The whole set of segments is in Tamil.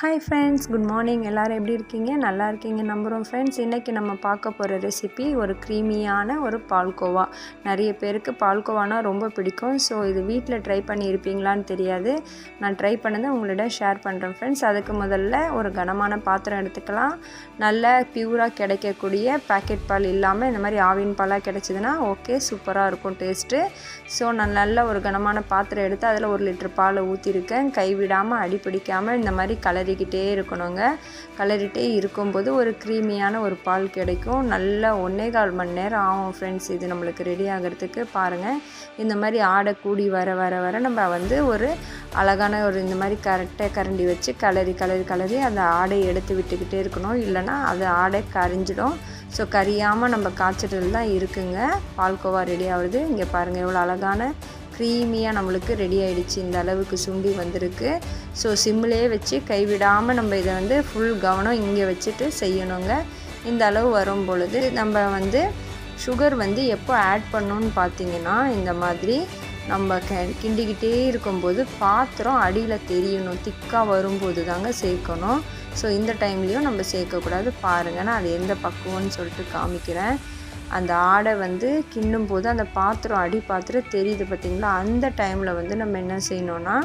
ஹாய் ஃப்ரெண்ட்ஸ் குட் மார்னிங் எல்லோரும் எப்படி இருக்கீங்க? நல்லா இருக்கீங்க. நம்புகிறோம் ஃப்ரெண்ட்ஸ் இன்றைக்கி நம்ம பார்க்க போகிற ரெசிபி ஒரு க்ரீமியான ஒரு பால்கோவா. நிறைய பேருக்கு பால்கோவானா ரொம்ப பிடிக்கும். ஸோ இது வீட்டில் ட்ரை பண்ணியிருப்பீங்களான்னு தெரியாது. நான் ட்ரை பண்ணதை உங்களிடம் ஷேர் பண்ணுறேன் ஃப்ரெண்ட்ஸ் அதுக்கு முதல்ல ஒரு கனமான பாத்திரம் எடுத்துக்கலாம். நல்ல பியூராக கிடைக்கக்கூடிய பேக்கெட் பால் இல்லாமல் இந்த மாதிரி ஆவின் பாலாக கிடைச்சிதுன்னா ஓகே சூப்பராக இருக்கும் டேஸ்ட்டு ஸோ நான் நல்ல ஒரு கனமான பாத்திரம் எடுத்து அதில் ஒரு லிட்டர் பாலை ஊற்றிருக்கேன் கைவிடாமல் அடி பிடிக்காமல் இந்த மாதிரி கலர் கலரிக்கிட்டே இருக்கணுங்க. கலரிட்டே இருக்கும்போது ஒரு க்ரீமியான ஒரு பால் கிடைக்கும். நல்லா ஒன்றே கால் மணி நேரம் ஆகும் ஃப்ரெண்ட்ஸ் இது நம்மளுக்கு ரெடி ஆகிறதுக்கு பாருங்கள் இந்த மாதிரி ஆடை கூடி வர வர வர நம்ம வந்து ஒரு அழகான ஒரு இந்த மாதிரி கரெக்டாக கரண்டி வச்சு கலரி கலரி கலரி அந்த ஆடையை எடுத்து விட்டுக்கிட்டே இருக்கணும். இல்லைனா அது ஆடை கரிஞ்சிடும். ஸோ கரியாமல் நம்ம காய்ச்சல் தான் இருக்குங்க. பால்கோவா ரெடி ஆகுது இங்கே பாருங்கள் எவ்வளோ அழகான க்ரீமியாக நம்மளுக்கு ரெடி ஆகிடுச்சு இந்த அளவுக்கு சுண்டி வந்திருக்கு. ஸோ சிம்மிலே வச்சு கைவிடாமல் நம்ம இதை வந்து ஃபுல் கவனம் இங்கே வச்சுட்டு செய்யணுங்க. இந்த அளவு வரும் பொழுது நம்ம வந்து சுகர் வந்து எப்போ ஆட் பண்ணணும்னு பார்த்தீங்கன்னா இந்த மாதிரி நம்ம க கிண்டிக்கிட்டே இருக்கும்போது பாத்திரம் அடியில் தெரியணும். திக்காக வரும்போது தாங்க சேர்க்கணும். ஸோ இந்த டைம்லேயும் நம்ம சேர்க்கக்கூடாது. பாருங்கள் நான் அது எந்த பக்குவம்னு சொல்லிட்டு காமிக்கிறேன். அந்த ஆடை வந்து கிண்டும் போது அந்த பாத்திரம் அடி பாத்திரம் தெரியுது பார்த்திங்களா? அந்த டைமில் வந்து நம்ம என்ன செய்யணுன்னா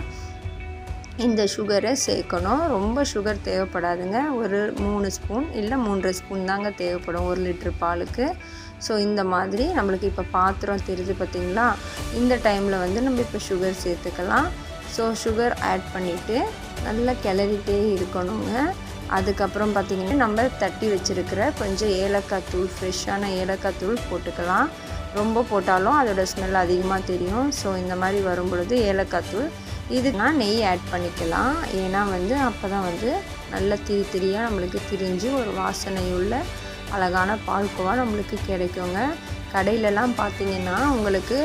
இந்த சுகரை சேர்க்கணும். ரொம்ப சுகர் தேவைப்படாதுங்க. ஒரு மூணு ஸ்பூன் இல்லை மூன்றரை ஸ்பூன் தாங்க தேவைப்படும் ஒரு லிட்ரு பாலுக்கு. ஸோ இந்த மாதிரி நம்மளுக்கு இப்போ பாத்திரம் தெரியுது பார்த்திங்களா? இந்த டைமில் வந்து நம்ம இப்போ சுகர் சேர்த்துக்கலாம். ஸோ சுகர் ஆட் பண்ணிவிட்டு நல்லா கிளறிட்டே இருக்கணுங்க. அதுக்கப்புறம் பார்த்திங்கன்னா நம்ம தட்டி வச்சுருக்கிற கொஞ்சம் ஏலக்காய் தூள் ஃப்ரெஷ்ஷான ஏலக்காய் தூள் போட்டுக்கலாம். ரொம்ப போட்டாலும் அதோடய ஸ்மெல் அதிகமாக தெரியும். ஸோ இந்த மாதிரி வரும் பொழுது ஏலக்காய் தூள். இதுனா நெய் ஆட் பண்ணிக்கலாம். ஏன்னா வந்து அப்போ தான் வந்து நல்ல திரி திரியாக நம்மளுக்கு திரிஞ்சு ஒரு வாசனை அழகான பால்கோவா நம்மளுக்கு கிடைக்குங்க. கடையிலலாம் பார்த்திங்கன்னா உங்களுக்கு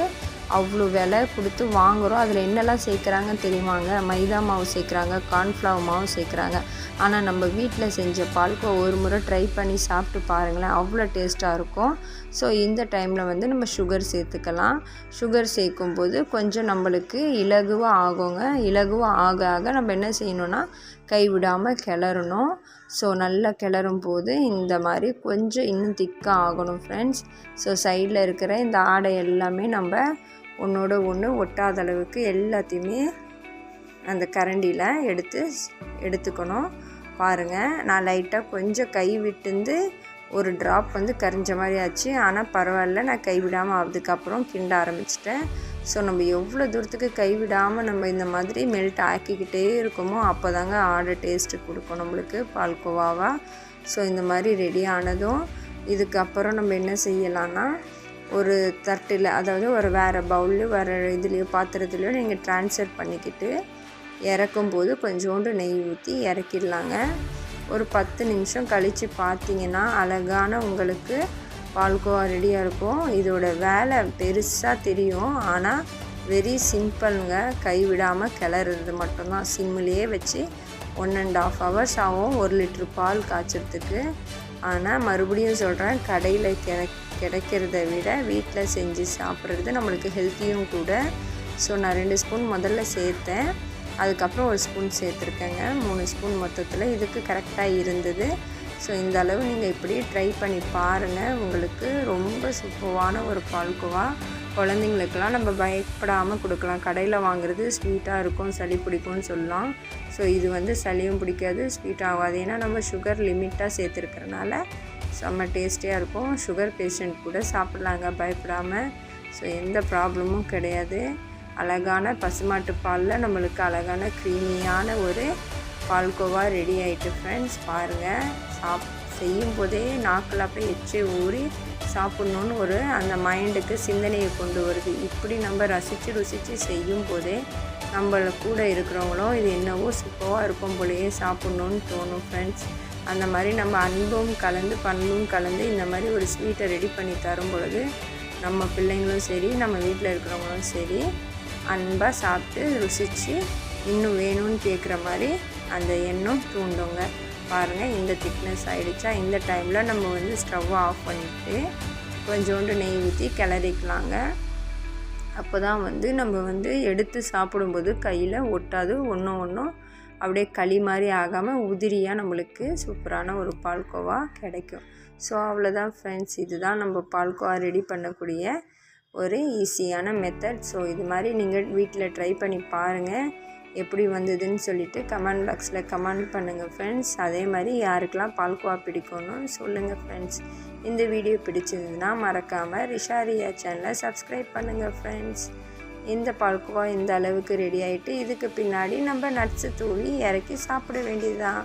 அவ்வளோ விலை கொடுத்து வாங்குகிறோம் அதில் என்னெல்லாம் சேர்க்குறாங்கன்னு தெரியுமாங்க? மைதா மாவு சேர்க்குறாங்க கார்ன்ஃப்ளவர் மாவு சேர்க்குறாங்க. ஆனால் நம்ம வீட்டில் செஞ்ச பால்கோ ஒரு முறை ட்ரை பண்ணி சாப்பிட்டு பாருங்களேன் அவ்வளோ டேஸ்ட்டாக இருக்கும். ஸோ இந்த டைமில் வந்து நம்ம சுகர் சேர்த்துக்கலாம். சுகர் சேர்க்கும்போது கொஞ்சம் நம்மளுக்கு இலகுவாக ஆகுங்க. இலகுவாக ஆக ஆக நம்ம என்ன செய்யணுன்னா கைவிடாமல் கிளறணும். ஸோ நல்லா கிளறும் போது இந்த மாதிரி கொஞ்சம் இன்னும் திக்காக ஆகணும் ஃப்ரெண்ட்ஸ் ஸோ சைடில் இருக்கிற இந்த ஆடை எல்லாமே நம்ம ஒன்றோட ஒன்று ஒட்டாத அளவுக்கு எல்லாத்தையுமே அந்த கரண்டியில் எடுத்து எடுத்துக்கணும். பாருங்கள் நான் லைட்டாக கொஞ்சம் கை விட்டுந்து ஒரு ட்ராப் வந்து கரிஞ்ச மாதிரி ஆச்சு. ஆனால் பரவாயில்ல நான் கைவிடாமல் அதுக்கப்புறம் கிண்ட ஆரம்பிச்சிட்டேன். ஸோ நம்ம எவ்வளோ தூரத்துக்கு கைவிடாமல் நம்ம இந்த மாதிரி மெல்ட் ஆக்கிக்கிட்டே இருக்கோமோ அப்போ தாங்க ஆர்டர் டேஸ்ட்டு கொடுக்கும் நம்மளுக்கு பால்கோவாவாக ஸோ இந்த மாதிரி ரெடி ஆனதும் இதுக்கப்புறம் நம்ம என்ன செய்யலான்னா ஒரு தட்டில் அதாவது ஒரு வேறு பவுல்லையோ வேறு இதுலேயோ பாத்திரத்துலையோ நீங்கள் ட்ரான்ஸ்ஃபர் பண்ணிக்கிட்டு இறக்கும்போது கொஞ்சோண்டு நெய் ஊற்றி இறக்கிடலாங்க. ஒரு பத்து நிமிஷம் கழித்து பார்த்தீங்கன்னா அழகான உங்களுக்கு பால்கோவா ரெடியாக இருக்கும். இதோட வேலை பெருசாக தெரியும். ஆனால் வெரி சிம்பிளுங்க கைவிடாமல் கிளறது மட்டும்தான். சிம்மிலேயே வச்சு ஒன் அண்ட் ஆஃப் ஹவர்ஸ் ஆகும். ஒரு லிட்ரு பால் காய்ச்சறதுக்கு. ஆனால் மறுபடியும் சொல்கிறேன் கடையில் கிடை கிடைக்கிறத விட வீட்டில் செஞ்சு சாப்பிட்றது நம்மளுக்கு ஹெல்த்தியும் கூட. ஸோ நான் ரெண்டு ஸ்பூன் முதல்ல சேர்த்தேன். அதுக்கப்புறம் ஒரு ஸ்பூன் சேர்த்துருக்கேங்க. மூணு ஸ்பூன் மொத்தத்தில். இதுக்கு கரெக்டாக இருந்தது. ஸோ இந்த அளவு நீங்கள் இப்படி ட்ரை பண்ணி பாருங்கள் உங்களுக்கு ரொம்ப சூப்பரான ஒரு பால்கோவா. குழந்தைங்களுக்கெல்லாம் நம்ம பயப்படாமல் கொடுக்கலாம். கடையில் வாங்குறது ஸ்வீட்டாக இருக்கும் சளி பிடிக்கும்னு சொல்லலாம். ஸோ இது வந்து சளியும் பிடிக்காது ஸ்வீட் ஆகாது. ஏன்னா நம்ம சுகர் லிமிட்டாக சேர்த்துருக்கறனால செம்ம டேஸ்டியாக இருக்கும். சுகர் பேஷண்ட் கூட சாப்பிட்லாங்க பயப்படாமல் ஸோ எந்த ப்ராப்ளமும் கிடையாது. அழகான பசுமாட்டு பாலில் நம்மளுக்கு அழகான க்ரீமியான ஒரு பால்கோவா ரெடி ஆகிட்டு ஃப்ரெண்ட்ஸ் பாருங்கள் சாப் செய்யும் போதே நாக்கில் அப்படியே எச்சி ஊறி சாப்பிட்ணுன்னு ஒரு அந்த மைண்டுக்கு சிந்தனையை கொண்டு வருது. இப்படி நம்ம ரசித்து ருசித்து செய்யும் போதே நம்மள கூட இருக்கிறவங்களும் இது என்னவோ சூப்பராக இருக்கும் போலேயே சாப்பிட்ணுன்னு தோணும் ஃப்ரெண்ட்ஸ் அந்த மாதிரி நம்ம அன்பும் கலந்து பண்பும் கலந்து இந்த மாதிரி ஒரு ஸ்வீட்டை ரெடி பண்ணி தரும் பொழுது நம்ம பிள்ளைங்களும் சரி நம்ம வீட்டில் இருக்கிறவங்களும் சரி அன்பாக சாப்பிட்டு ருசித்து இன்னும் வேணும்னு கேட்குற மாதிரி அந்த எண்ணம் தூண்டுங்க. பாருங்கள் இந்த திக்னஸ் ஆகிடுச்சா இந்த டைமில் நம்ம வந்து ஸ்டவ்வை ஆஃப் பண்ணிவிட்டு கொஞ்சோண்டு நெய் ஊற்றி கிளறிக்கலாங்க. அப்போ தான் வந்து நம்ம வந்து எடுத்து சாப்பிடும்போது கையில் ஒட்டாது ஒன்றும் ஒன்றும் அப்படியே களி மாதிரி ஆகாமல் உதிரியாக நம்மளுக்கு சூப்பரான ஒரு பால்கோவா கிடைக்கும். ஸோ அவ்வளோதான் ஃப்ரெண்ட்ஸ் இதுதான் நம்ம பால்கோவா ரெடி பண்ணக்கூடிய ஒரு ஈஸியான மெத்தட் ஸோ இது மாதிரி நீங்கள் வீட்டில் ட்ரை பண்ணி பாருங்கள் எப்படி வந்ததுன்னு சொல்லிவிட்டு கமெண்ட் பாக்ஸில் கமெண்ட் பண்ணுங்கள் ஃப்ரெண்ட்ஸ் அதே மாதிரி யாருக்கெல்லாம் பால்கோவா பிடிக்கும்னு சொல்லுங்கள் ஃப்ரெண்ட்ஸ் இந்த வீடியோ பிடிச்சிருந்ததுன்னா மறக்காமல் ரிஷாரியா சேனலை சப்ஸ்கிரைப் பண்ணுங்கள் ஃப்ரெண்ட்ஸ் இந்த பால்கோவா இந்த அளவுக்கு ரெடி ஆகிட்டு இதுக்கு பின்னாடி நம்ம நட்ஸு தூவி இறக்கி சாப்பிட வேண்டியதுதான்.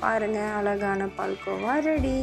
பாருங்கள் அழகான பால்கோவா ரெடி